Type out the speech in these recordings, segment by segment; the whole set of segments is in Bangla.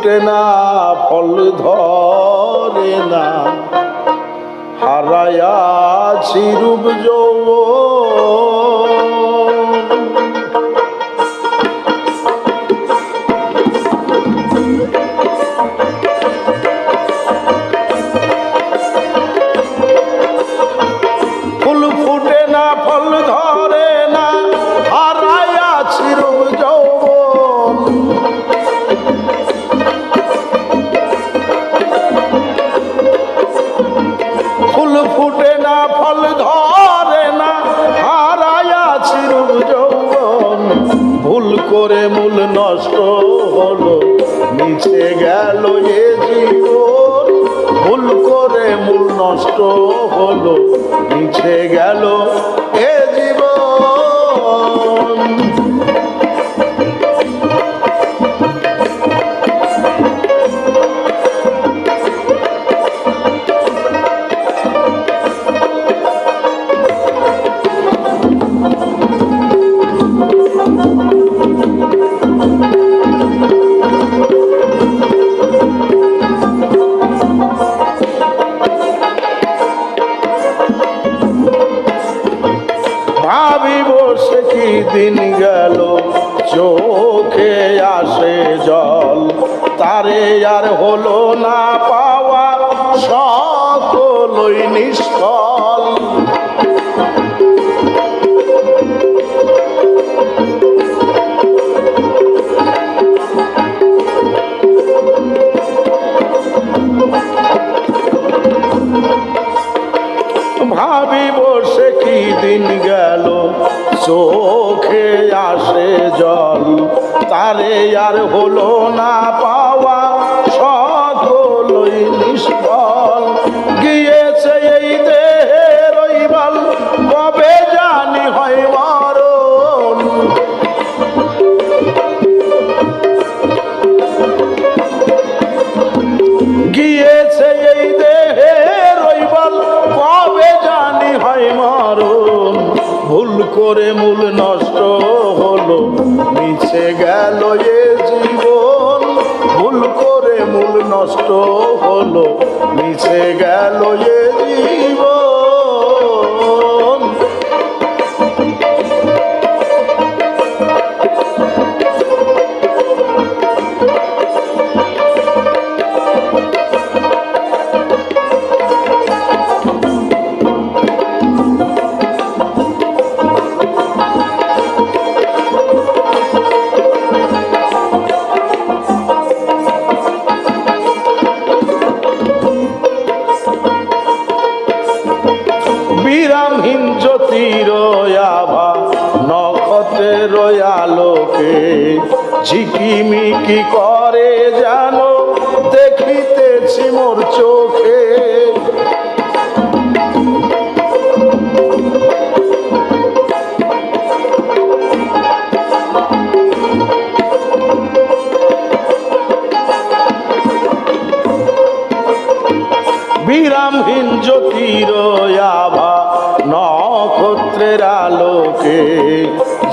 ফুটে না ফল ধরে না। হারায়া চিরূপ যৌবন হলো নিচে গেল এ জীবন। ভুল করে মূল নষ্ট হলো নিচে গেল এ জীবন। সকলই নিষ্ফল ভাবি বসে কি দিন গেল, চোখে আসে জল। তারে আর হলো না পাওয়া সকলই নিষ্ফল। ভুল করে মূল নষ্ট হলো, মিছে গেল এ জীবন। ভুল করে মূল নষ্ট হলো, মিছে গেল এ জীবন। ঝিকিমিকি করে জানো দেখিতেছি মোর চোখে। বিরামহীন জ্যোতির আভা নক্ষত্রের আলোকে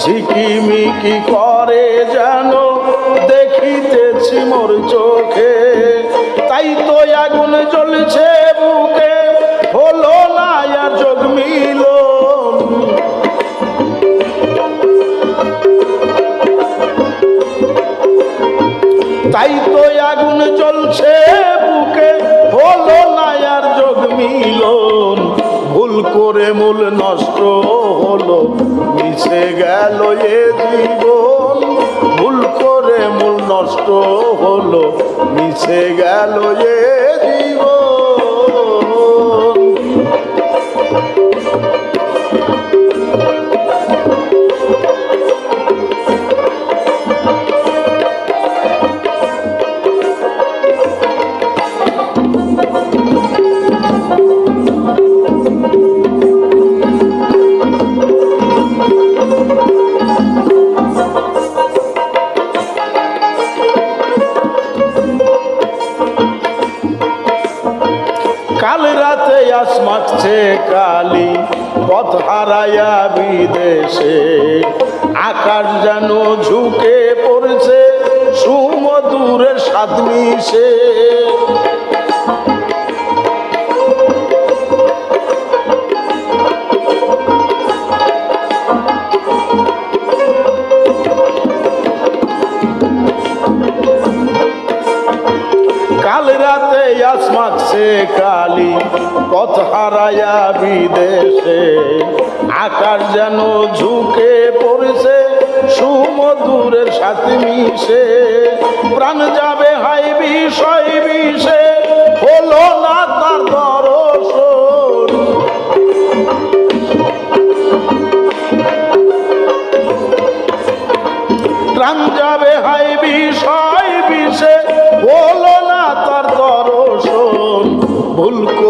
ঝিকিমিকি করে যেন দেখিতেছি মোর চোখে। তাই তো আগুন জ্বলছে বুকে। হলো না যোগ মিলন। তাই তো আগুন জ্বলছে বুকে। হলো না যোগ মিলন। ভুল করে মূল নষ্ট হলো, মিশে গেল এ জীবন। ভুল করে মূল নষ্ট হলো মিশে গেল এ কালি পথ হারাইয়া বিদেশে। আকাশ যেন ঝুঁকে পড়ছে সুমধুরের স্বাদ আসমাচ্ছে কালি, পথ হারাইয়া বিদেশে। আকাশ যেন ঝুঁকে পড়েছে, সুমধুরের সাথে মিশে। প্রাণ যাবে হাই বিষয় বিষে হলো না তার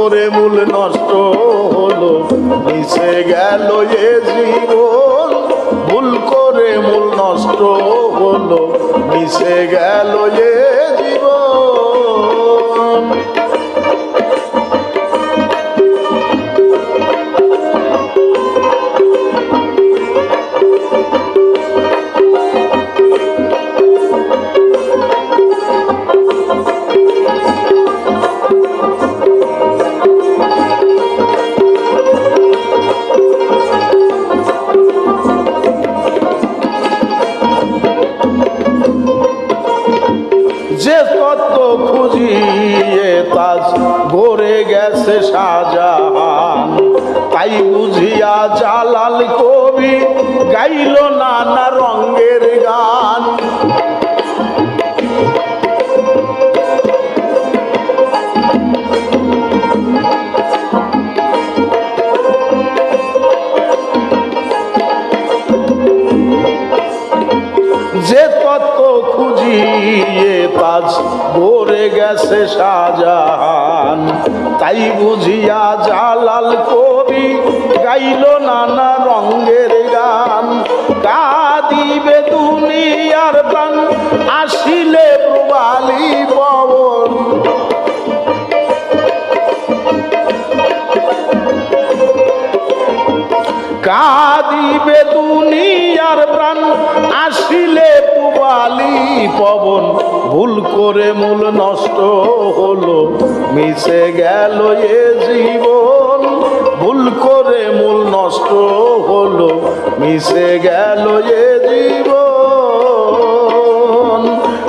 করে মূল নষ্ট হলো, মিশে গেল এ জীবন। ভুল করে মূল নষ্ট হলো, মিশে গেল এ গড়ে গেছে শাহজাহান। তাই বুঝিয়া জালাল কবি গাইল নানা রঙের গান। যে তত্ত্ব খুঁজিয়ে তাজ ভরে গেছে শাহজাহান। তাই বুঝিয়া জালাল কবি গাইল নানা কাদিবে দুনিয়ার প্রাণ। আসিলে পুবালি পবন, ভুল করে মূল নষ্ট হলো, মিশে গেল এ জীবন। ভুল করে মূল নষ্ট হলো, মিশে গেল এ জীবন।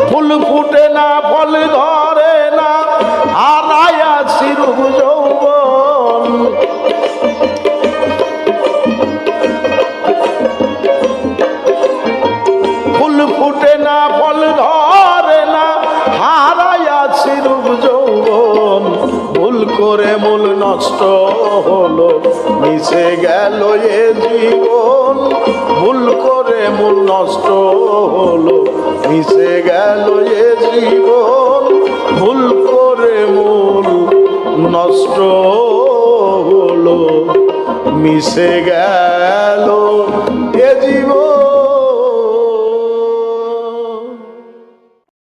ফুল ফুটে না ফল ধরে নষ্ট হলো, মিশে গেল এ জীবন। ভুল করে মূল নষ্ট হলো, মিশে গেল এ জীবন। ভুল করে মূল নষ্ট হলো, মিশে গেল এ জীবন।